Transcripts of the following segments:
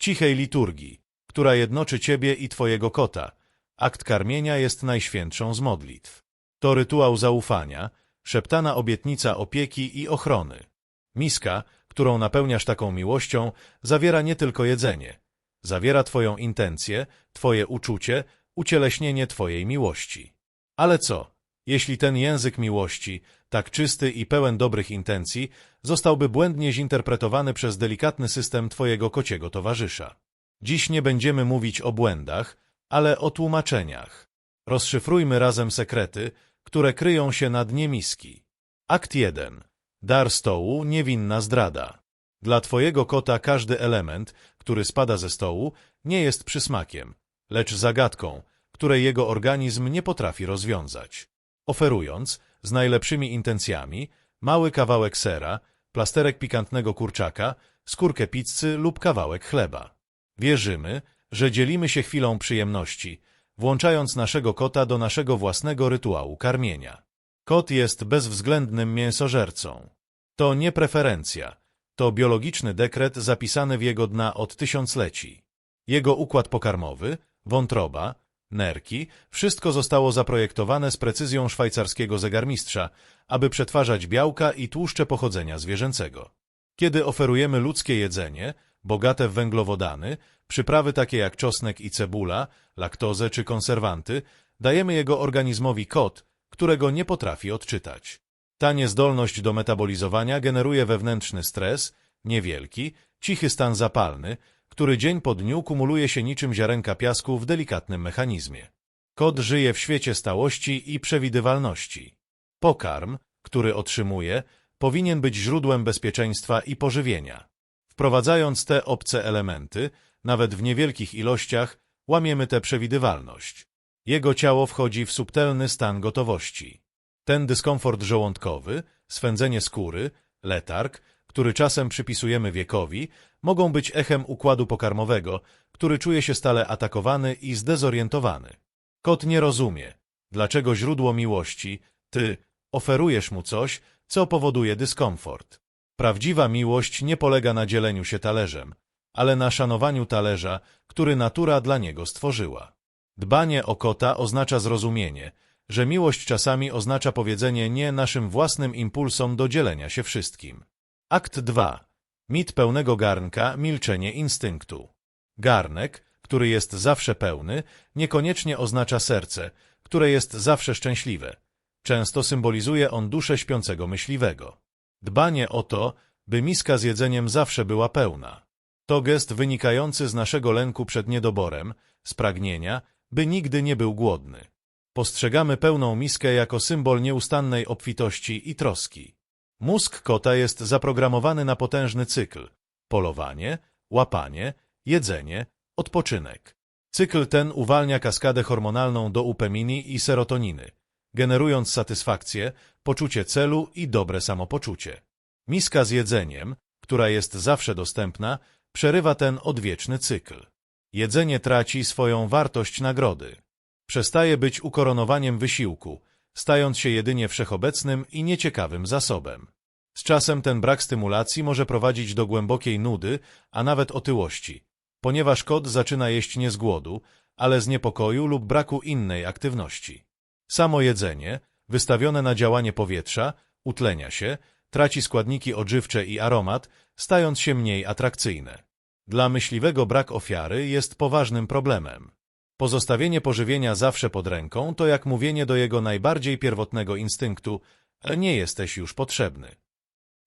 cichej liturgii, która jednoczy ciebie i twojego kota. Akt karmienia jest najświętszą z modlitw. To rytuał zaufania, szeptana obietnica opieki i ochrony. Miska, którą napełniasz taką miłością, zawiera nie tylko jedzenie. Zawiera twoją intencję, twoje uczucie, ucieleśnienie twojej miłości. Ale co, jeśli ten język miłości, tak czysty i pełen dobrych intencji, zostałby błędnie zinterpretowany przez delikatny system twojego kociego towarzysza? Dziś nie będziemy mówić o błędach, ale o tłumaczeniach. Rozszyfrujmy razem sekrety, które kryją się na dnie miski. Akt 1. Dar stołu, niewinna zdrada. Dla twojego kota każdy element, który spada ze stołu, nie jest przysmakiem, lecz zagadką, której jego organizm nie potrafi rozwiązać. Oferując, z najlepszymi intencjami, mały kawałek sera, plasterek pikantnego kurczaka, skórkę pizzy lub kawałek chleba. Wierzymy, że dzielimy się chwilą przyjemności, włączając naszego kota do naszego własnego rytuału karmienia. Kot jest bezwzględnym mięsożercą. To nie preferencja, to biologiczny dekret zapisany w jego dna od tysiącleci. Jego układ pokarmowy, wątroba, nerki, wszystko zostało zaprojektowane z precyzją szwajcarskiego zegarmistrza, aby przetwarzać białka i tłuszcze pochodzenia zwierzęcego. Kiedy oferujemy ludzkie jedzenie, bogate w węglowodany, przyprawy takie jak czosnek i cebula, laktozę czy konserwanty, dajemy jego organizmowi kod, którego nie potrafi odczytać. Ta niezdolność do metabolizowania generuje wewnętrzny stres, niewielki, cichy stan zapalny, który dzień po dniu kumuluje się niczym ziarenka piasku w delikatnym mechanizmie. Kot żyje w świecie stałości i przewidywalności. Pokarm, który otrzymuje, powinien być źródłem bezpieczeństwa i pożywienia. Wprowadzając te obce elementy, nawet w niewielkich ilościach, łamiemy tę przewidywalność. Jego ciało wchodzi w subtelny stan gotowości. Ten dyskomfort żołądkowy, swędzenie skóry, letarg, który czasem przypisujemy wiekowi, mogą być echem układu pokarmowego, który czuje się stale atakowany i zdezorientowany. Kot nie rozumie, dlaczego źródło miłości, ty, oferujesz mu coś, co powoduje dyskomfort. Prawdziwa miłość nie polega na dzieleniu się talerzem, ale na szanowaniu talerza, który natura dla niego stworzyła. Dbanie o kota oznacza zrozumienie, że miłość czasami oznacza powiedzenie nie naszym własnym impulsom do dzielenia się wszystkim. Akt 2. Mit pełnego garnka, milczenie instynktu. Garnek, który jest zawsze pełny, niekoniecznie oznacza serce, które jest zawsze szczęśliwe. Często symbolizuje on duszę śpiącego myśliwego. Dbanie o to, by miska z jedzeniem zawsze była pełna. To gest wynikający z naszego lęku przed niedoborem, z pragnienia, by nigdy nie był głodny. Postrzegamy pełną miskę jako symbol nieustannej obfitości i troski. Mózg kota jest zaprogramowany na potężny cykl polowanie, łapanie, jedzenie, odpoczynek. Cykl ten uwalnia kaskadę hormonalną do upemini i serotoniny, generując satysfakcję, poczucie celu i dobre samopoczucie. Miska z jedzeniem, która jest zawsze dostępna, przerywa ten odwieczny cykl. Jedzenie traci swoją wartość nagrody. Przestaje być ukoronowaniem wysiłku, stając się jedynie wszechobecnym i nieciekawym zasobem. Z czasem ten brak stymulacji może prowadzić do głębokiej nudy, a nawet otyłości, ponieważ kot zaczyna jeść nie z głodu, ale z niepokoju lub braku innej aktywności. Samo jedzenie, wystawione na działanie powietrza, utlenia się, traci składniki odżywcze i aromat, stając się mniej atrakcyjne. Dla myśliwego brak ofiary jest poważnym problemem. Pozostawienie pożywienia zawsze pod ręką to jak mówienie do jego najbardziej pierwotnego instynktu nie jesteś już potrzebny.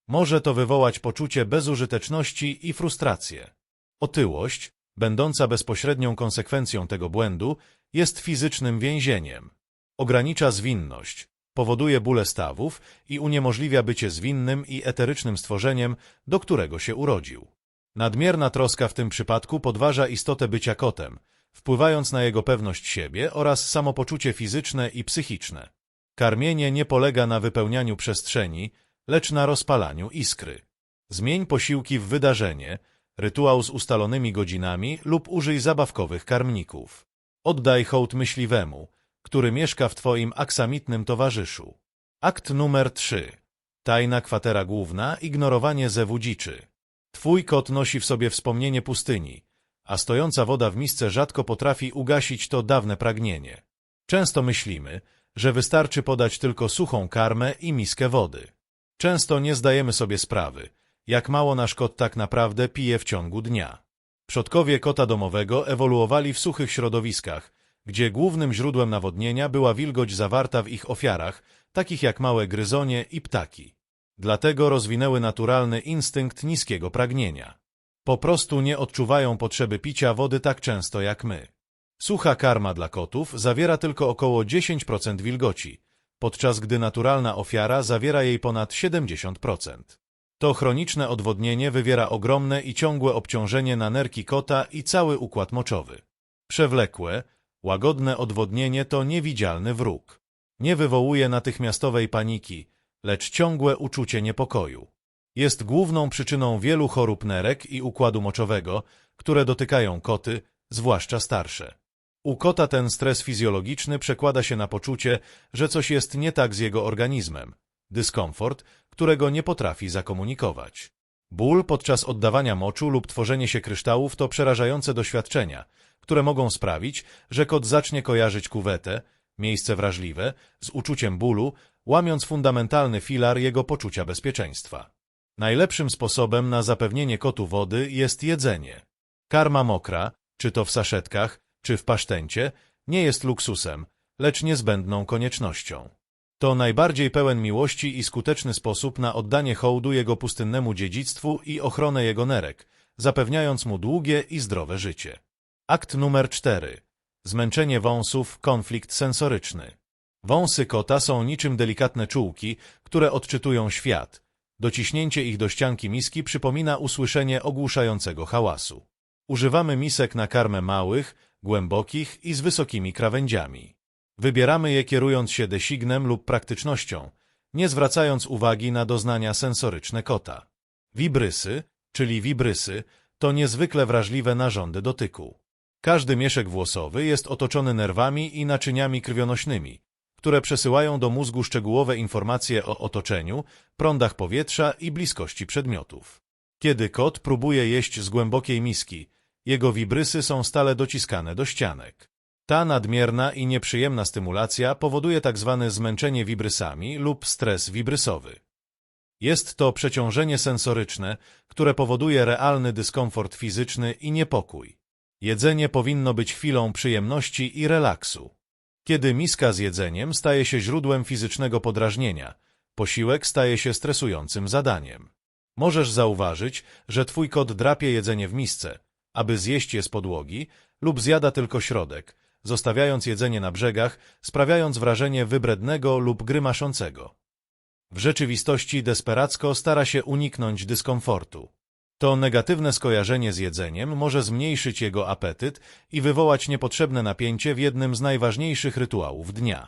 Może to wywołać poczucie bezużyteczności i frustrację. Otyłość, będąca bezpośrednią konsekwencją tego błędu, jest fizycznym więzieniem. Ogranicza zwinność, powoduje bóle stawów i uniemożliwia bycie zwinnym i eterycznym stworzeniem, do którego się urodził. Nadmierna troska w tym przypadku podważa istotę bycia kotem, wpływając na jego pewność siebie oraz samopoczucie fizyczne i psychiczne. Karmienie nie polega na wypełnianiu przestrzeni, lecz na rozpalaniu iskry. Zmień posiłki w wydarzenie, rytuał z ustalonymi godzinami lub użyj zabawkowych karmników. Oddaj hołd myśliwemu, który mieszka w Twoim aksamitnym towarzyszu. Akt numer 3. Tajna kwatera główna, ignorowanie zewu dziczy. Twój kot nosi w sobie wspomnienie pustyni, a stojąca woda w misce rzadko potrafi ugasić to dawne pragnienie. Często myślimy, że wystarczy podać tylko suchą karmę i miskę wody. Często nie zdajemy sobie sprawy, jak mało nasz kot tak naprawdę pije w ciągu dnia. Przodkowie kota domowego ewoluowali w suchych środowiskach, gdzie głównym źródłem nawodnienia była wilgoć zawarta w ich ofiarach, takich jak małe gryzonie i ptaki. Dlatego rozwinęły naturalny instynkt niskiego pragnienia. Po prostu nie odczuwają potrzeby picia wody tak często jak my. Sucha karma dla kotów zawiera tylko około 10% wilgoci, podczas gdy naturalna ofiara zawiera jej ponad 70%. To chroniczne odwodnienie wywiera ogromne i ciągłe obciążenie na nerki kota i cały układ moczowy. Przewlekłe, łagodne odwodnienie to niewidzialny wróg. Nie wywołuje natychmiastowej paniki, lecz ciągłe uczucie niepokoju. Jest główną przyczyną wielu chorób nerek i układu moczowego, które dotykają koty, zwłaszcza starsze. U kota ten stres fizjologiczny przekłada się na poczucie, że coś jest nie tak z jego organizmem, dyskomfort, którego nie potrafi zakomunikować. Ból podczas oddawania moczu lub tworzenie się kryształów to przerażające doświadczenia, które mogą sprawić, że kot zacznie kojarzyć kuwetę, miejsce wrażliwe, z uczuciem bólu, łamiąc fundamentalny filar jego poczucia bezpieczeństwa. Najlepszym sposobem na zapewnienie kotu wody jest jedzenie. Karma mokra, czy to w saszetkach, czy w pasztencie, nie jest luksusem, lecz niezbędną koniecznością. To najbardziej pełen miłości i skuteczny sposób na oddanie hołdu jego pustynnemu dziedzictwu i ochronę jego nerek, zapewniając mu długie i zdrowe życie. Akt numer 4. Zmęczenie wąsów, konflikt sensoryczny. Wąsy kota są niczym delikatne czułki, które odczytują świat. Dociśnięcie ich do ścianki miski przypomina usłyszenie ogłuszającego hałasu. Używamy misek na karmę małych, głębokich i z wysokimi krawędziami. Wybieramy je kierując się designem lub praktycznością, nie zwracając uwagi na doznania sensoryczne kota. Wibrysy, czyli wibrysy, to niezwykle wrażliwe narządy dotyku. Każdy mieszek włosowy jest otoczony nerwami i naczyniami krwionośnymi, które przesyłają do mózgu szczegółowe informacje o otoczeniu, prądach powietrza i bliskości przedmiotów. Kiedy kot próbuje jeść z głębokiej miski, jego wibrysy są stale dociskane do ścianek. Ta nadmierna i nieprzyjemna stymulacja powoduje tzw. Tak zmęczenie wibrysami lub stres wibrysowy. Jest to przeciążenie sensoryczne, które powoduje realny dyskomfort fizyczny i niepokój. Jedzenie powinno być chwilą przyjemności i relaksu. Kiedy miska z jedzeniem staje się źródłem fizycznego podrażnienia, posiłek staje się stresującym zadaniem. Możesz zauważyć, że twój kot drapie jedzenie w misce, aby zjeść je z podłogi, lub zjada tylko środek, zostawiając jedzenie na brzegach, sprawiając wrażenie wybrednego lub grymaszącego. W rzeczywistości desperacko stara się uniknąć dyskomfortu. To negatywne skojarzenie z jedzeniem może zmniejszyć jego apetyt i wywołać niepotrzebne napięcie w jednym z najważniejszych rytuałów dnia.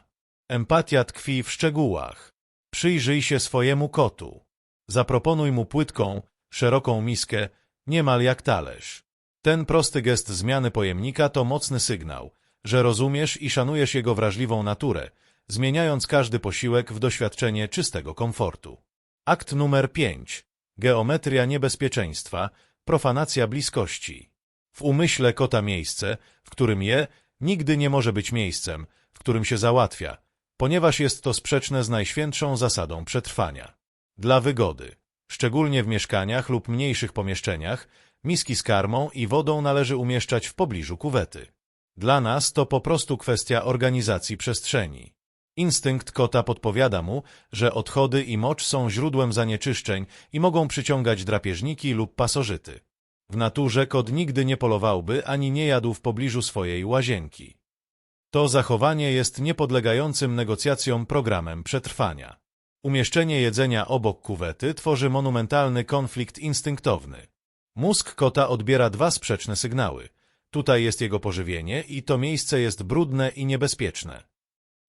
Empatia tkwi w szczegółach. Przyjrzyj się swojemu kotu. Zaproponuj mu płytką, szeroką miskę, niemal jak talerz. Ten prosty gest zmiany pojemnika to mocny sygnał, że rozumiesz i szanujesz jego wrażliwą naturę, zmieniając każdy posiłek w doświadczenie czystego komfortu. Akt numer 5. Geometria niebezpieczeństwa, profanacja bliskości. W umyśle kota miejsce, w którym je, nigdy nie może być miejscem, w którym się załatwia, ponieważ jest to sprzeczne z najświętszą zasadą przetrwania. Dla wygody, szczególnie w mieszkaniach lub mniejszych pomieszczeniach, miski z karmą i wodą należy umieszczać w pobliżu kuwety. Dla nas to po prostu kwestia organizacji przestrzeni. Instynkt kota podpowiada mu, że odchody i mocz są źródłem zanieczyszczeń i mogą przyciągać drapieżniki lub pasożyty. W naturze kot nigdy nie polowałby ani nie jadł w pobliżu swojej łazienki. To zachowanie jest niepodlegającym negocjacjom programem przetrwania. Umieszczenie jedzenia obok kuwety tworzy monumentalny konflikt instynktowny. Mózg kota odbiera dwa sprzeczne sygnały. Tutaj jest jego pożywienie i to miejsce jest brudne i niebezpieczne.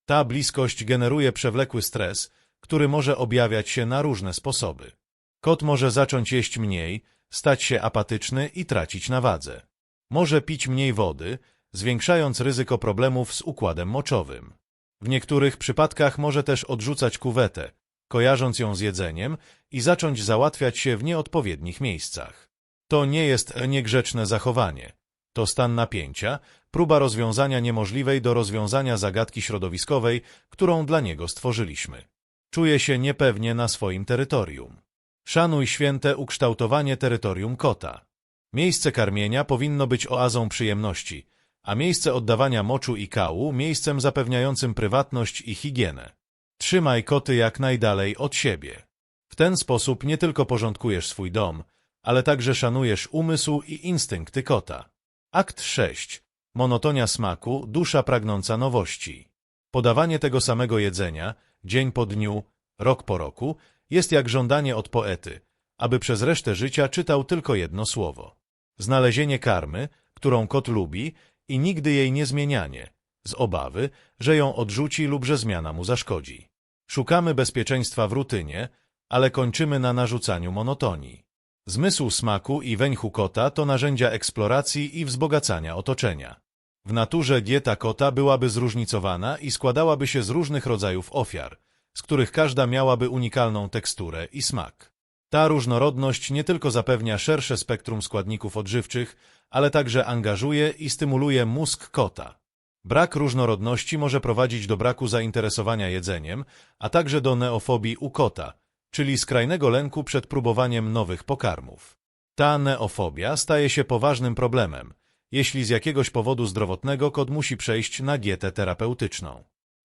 Ta bliskość generuje przewlekły stres, który może objawiać się na różne sposoby. Kot może zacząć jeść mniej, stać się apatyczny i tracić na wadze. Może pić mniej wody, zwiększając ryzyko problemów z układem moczowym. W niektórych przypadkach może też odrzucać kuwetę, kojarząc ją z jedzeniem i zacząć załatwiać się w nieodpowiednich miejscach. To nie jest niegrzeczne zachowanie. To stan napięcia, próba rozwiązania niemożliwej do rozwiązania zagadki środowiskowej, którą dla niego stworzyliśmy. Czuje się niepewnie na swoim terytorium. Szanuj święte ukształtowanie terytorium kota. Miejsce karmienia powinno być oazą przyjemności, a miejsce oddawania moczu i kału miejscem zapewniającym prywatność i higienę. Trzymaj koty jak najdalej od siebie. W ten sposób nie tylko porządkujesz swój dom, ale także szanujesz umysł i instynkty kota. Akt 6. Monotonia smaku, dusza pragnąca nowości. Podawanie tego samego jedzenia, dzień po dniu, rok po roku, jest jak żądanie od poety, aby przez resztę życia czytał tylko jedno słowo. Znalezienie karmy, którą kot lubi i nigdy jej nie zmienianie, z obawy, że ją odrzuci lub że zmiana mu zaszkodzi. Szukamy bezpieczeństwa w rutynie, ale kończymy na narzucaniu monotonii. Zmysł smaku i węchu kota to narzędzia eksploracji i wzbogacania otoczenia. W naturze dieta kota byłaby zróżnicowana i składałaby się z różnych rodzajów ofiar, z których każda miałaby unikalną teksturę i smak. Ta różnorodność nie tylko zapewnia szersze spektrum składników odżywczych, ale także angażuje i stymuluje mózg kota. Brak różnorodności może prowadzić do braku zainteresowania jedzeniem, a także do neofobii u kota, czyli skrajnego lęku przed próbowaniem nowych pokarmów. Ta neofobia staje się poważnym problemem, jeśli z jakiegoś powodu zdrowotnego kot musi przejść na dietę terapeutyczną.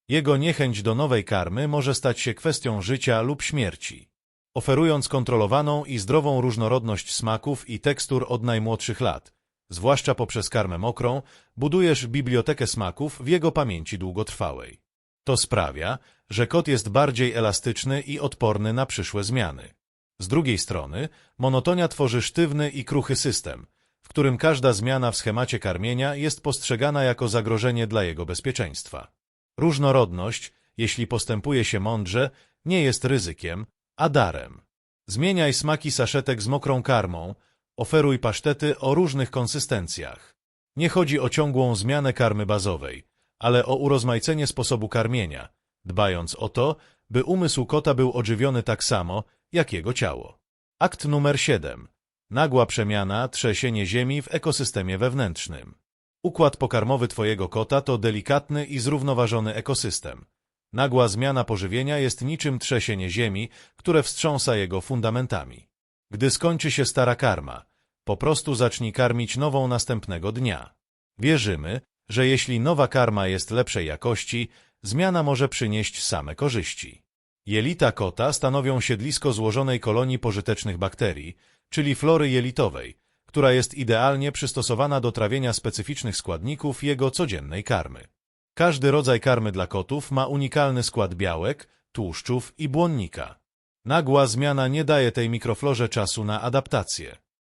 Jego niechęć do nowej karmy może stać się kwestią życia lub śmierci. Oferując kontrolowaną i zdrową różnorodność smaków i tekstur od najmłodszych lat, zwłaszcza poprzez karmę mokrą, budujesz bibliotekę smaków w jego pamięci długotrwałej. To sprawia, że kot jest bardziej elastyczny i odporny na przyszłe zmiany. Z drugiej strony, monotonia tworzy sztywny i kruchy system, w którym każda zmiana w schemacie karmienia jest postrzegana jako zagrożenie dla jego bezpieczeństwa. Różnorodność, jeśli postępuje się mądrze, nie jest ryzykiem, a darem. Zmieniaj smaki saszetek z mokrą karmą, oferuj pasztety o różnych konsystencjach. Nie chodzi o ciągłą zmianę karmy bazowej, ale o urozmaicenie sposobu karmienia, dbając o to, by umysł kota był odżywiony tak samo, jak jego ciało. Akt numer 7. Nagła przemiana, trzesienie ziemi w ekosystemie wewnętrznym. Układ pokarmowy Twojego kota to delikatny i zrównoważony ekosystem. Nagła zmiana pożywienia jest niczym trzesienie ziemi, które wstrząsa jego fundamentami. Gdy skończy się stara karma, po prostu zacznij karmić nową następnego dnia. Wierzymy, że jeśli nowa karma jest lepszej jakości, zmiana może przynieść same korzyści. Jelita kota stanowią siedlisko złożonej kolonii pożytecznych bakterii, czyli flory jelitowej, która jest idealnie przystosowana do trawienia specyficznych składników jego codziennej karmy. Każdy rodzaj karmy dla kotów ma unikalny skład białek, tłuszczów i błonnika. Nagła zmiana nie daje tej mikroflorze czasu na adaptację.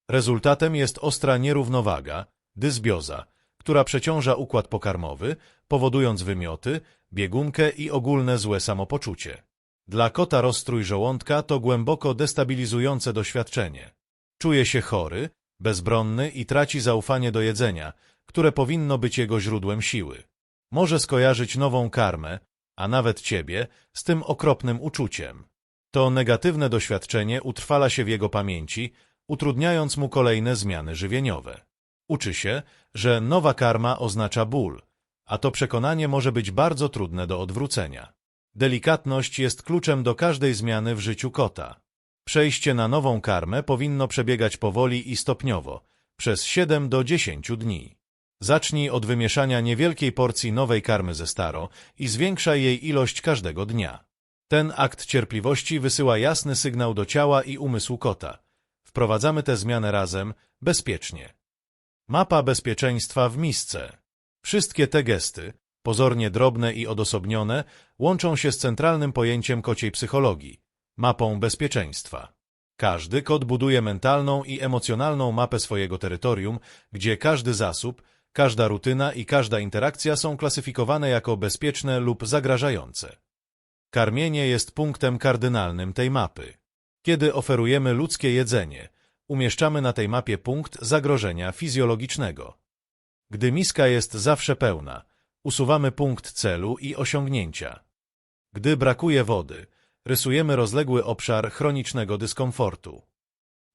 Rezultatem jest ostra nierównowaga, dysbioza, która przeciąża układ pokarmowy, powodując wymioty, biegunkę i ogólne złe samopoczucie. Dla kota rozstrój żołądka to głęboko destabilizujące doświadczenie. Czuje się chory, bezbronny i traci zaufanie do jedzenia, które powinno być jego źródłem siły. Może skojarzyć nową karmę, a nawet ciebie, z tym okropnym uczuciem. To negatywne doświadczenie utrwala się w jego pamięci, utrudniając mu kolejne zmiany żywieniowe. Uczy się, że nowa karma oznacza ból, a to przekonanie może być bardzo trudne do odwrócenia. Delikatność jest kluczem do każdej zmiany w życiu kota. Przejście na nową karmę powinno przebiegać powoli i stopniowo, przez 7 do 10 dni. Zacznij od wymieszania niewielkiej porcji nowej karmy ze staro i zwiększaj jej ilość każdego dnia. Ten akt cierpliwości wysyła jasny sygnał do ciała i umysłu kota. Wprowadzamy tę zmianę razem, bezpiecznie. Mapa bezpieczeństwa w misce. Wszystkie te gesty, pozornie drobne i odosobnione, łączą się z centralnym pojęciem kociej psychologii mapą bezpieczeństwa. Każdy kot buduje mentalną i emocjonalną mapę swojego terytorium, gdzie każdy zasób, każda rutyna i każda interakcja są klasyfikowane jako bezpieczne lub zagrażające. Karmienie jest punktem kardynalnym tej mapy. Kiedy oferujemy ludzkie jedzenie, umieszczamy na tej mapie punkt zagrożenia fizjologicznego. Gdy miska jest zawsze pełna, usuwamy punkt celu i osiągnięcia. Gdy brakuje wody, rysujemy rozległy obszar chronicznego dyskomfortu.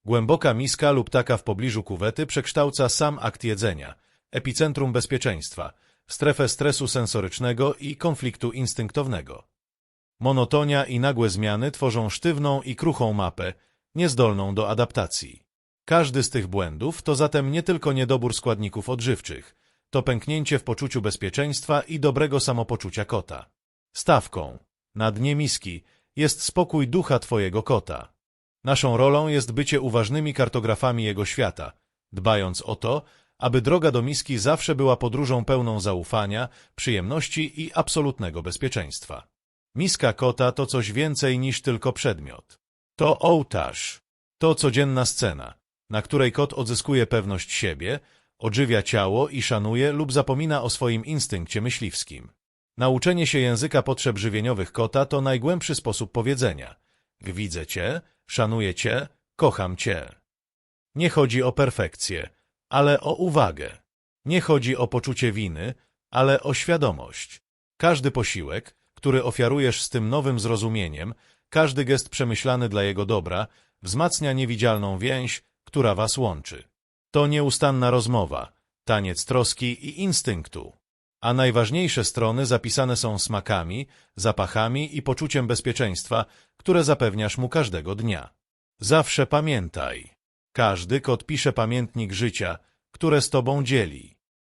Głęboka miska lub taka w pobliżu kuwety przekształca sam akt jedzenia, epicentrum bezpieczeństwa, strefę stresu sensorycznego i konfliktu instynktownego. Monotonia i nagłe zmiany tworzą sztywną i kruchą mapę, niezdolną do adaptacji. Każdy z tych błędów to zatem nie tylko niedobór składników odżywczych, to pęknięcie w poczuciu bezpieczeństwa i dobrego samopoczucia kota. Stawką, na dnie miski, jest spokój ducha Twojego kota. Naszą rolą jest bycie uważnymi kartografami jego świata, dbając o to, aby droga do miski zawsze była podróżą pełną zaufania, przyjemności i absolutnego bezpieczeństwa. Miska kota to coś więcej niż tylko przedmiot. To ołtarz. To codzienna scena, na której kot odzyskuje pewność siebie, odżywia ciało i szanuje lub zapomina o swoim instynkcie myśliwskim. Nauczenie się języka potrzeb żywieniowych kota to najgłębszy sposób powiedzenia. Widzę cię, szanuję cię, kocham cię. Nie chodzi o perfekcję, ale o uwagę. Nie chodzi o poczucie winy, ale o świadomość. Każdy posiłek, który ofiarujesz z tym nowym zrozumieniem, każdy gest przemyślany dla jego dobra, wzmacnia niewidzialną więź, która was łączy. To nieustanna rozmowa, taniec troski i instynktu. A najważniejsze strony zapisane są smakami, zapachami i poczuciem bezpieczeństwa, które zapewniasz mu każdego dnia. Zawsze pamiętaj. Każdy kot pisze pamiętnik życia, które z tobą dzieli.